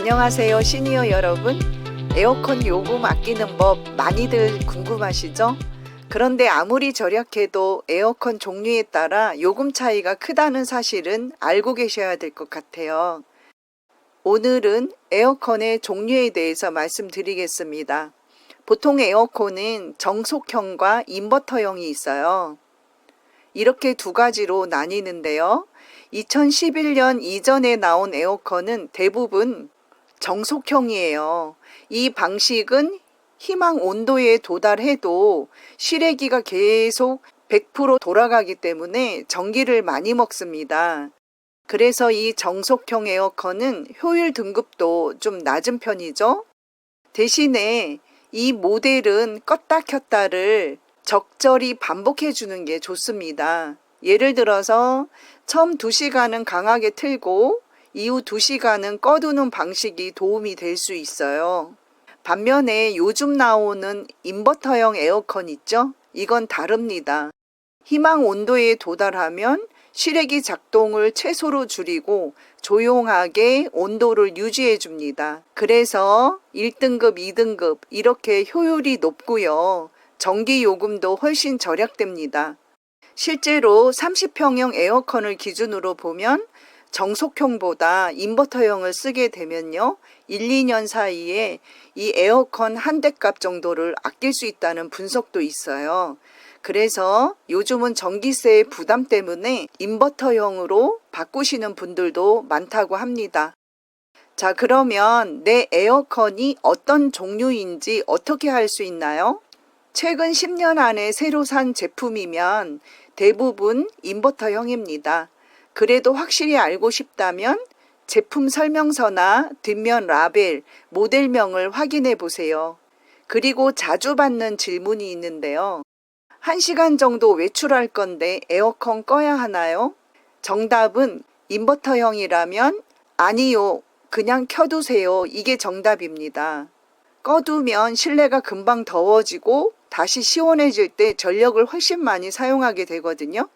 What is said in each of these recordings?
안녕하세요 시니어 여러분 에어컨 요금 아끼는 법 많이들 궁금하시죠? 그런데 아무리 절약해도 에어컨 종류에 따라 요금 차이가 크다는 사실은 알고 계셔야 될 것 같아요. 오늘은 에어컨의 종류에 대해서 말씀드리겠습니다. 보통 에어컨은 정속형과 인버터형이 있어요. 이렇게 두 가지로 나뉘는데요. 2011년 이전에 나온 에어컨은 대부분 정속형이에요. 이 방식은 희망 온도에 도달해도 실외기가 계속 100% 돌아가기 때문에 전기를 많이 먹습니다. 그래서 이 정속형 에어컨은 효율 등급도 좀 낮은 편이죠. 대신에 이 모델은 껐다 켰다를 적절히 반복해 주는 게 좋습니다. 예를 들어서 처음 2시간은 강하게 틀고 이후 2시간은 꺼두는 방식이 도움이 될 수 있어요. 반면에 요즘 나오는 인버터형 에어컨 있죠? 이건 다릅니다. 희망 온도에 도달하면 실외기 작동을 최소로 줄이고 조용하게 온도를 유지해 줍니다. 그래서 1등급, 2등급 이렇게 효율이 높고요. 전기 요금도 훨씬 절약됩니다. 실제로 30평형 에어컨을 기준으로 보면 정속형보다 인버터형을 쓰게 되면요. 1, 2년 사이에 이 에어컨 한 대 값 정도를 아낄 수 있다는 분석도 있어요. 그래서 요즘은 전기세의 부담 때문에 인버터형으로 바꾸시는 분들도 많다고 합니다. 자, 그러면 내 에어컨이 어떤 종류인지 어떻게 할 수 있나요? 최근 10년 안에 새로 산 제품이면 대부분 인버터형입니다. 그래도 확실히 알고 싶다면 제품 설명서나 뒷면 라벨, 모델명을 확인해 보세요. 그리고 자주 받는 질문이 있는데요. 1시간 정도 외출할 건데 에어컨 꺼야 하나요? 정답은 인버터형이라면 아니요. 그냥 켜두세요. 이게 정답입니다. 꺼두면 실내가 금방 더워지고 다시 시원해질 때 전력을 훨씬 많이 사용하게 되거든요.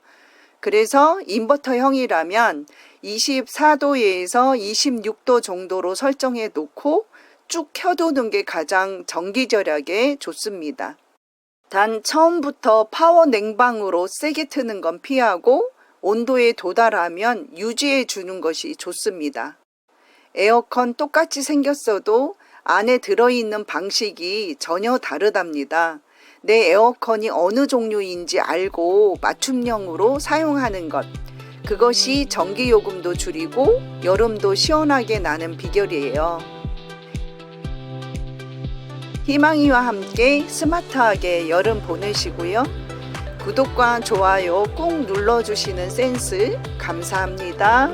그래서 인버터형이라면 24도에서 26도 정도로 설정해 놓고 쭉 켜두는 게 가장 전기 절약에 좋습니다. 단 처음부터 파워 냉방으로 세게 트는 건 피하고 온도에 도달하면 유지해 주는 것이 좋습니다. 에어컨 똑같이 생겼어도 안에 들어있는 방식이 전혀 다르답니다. 내 에어컨이 어느 종류인지 알고 맞춤형으로 사용하는 것. 그것이 전기 요금도 줄이고 여름도 시원하게 나는 비결이에요. 희망이와 함께 스마트하게 여름 보내시고요. 구독과 좋아요 꼭 눌러주시는 센스 감사합니다.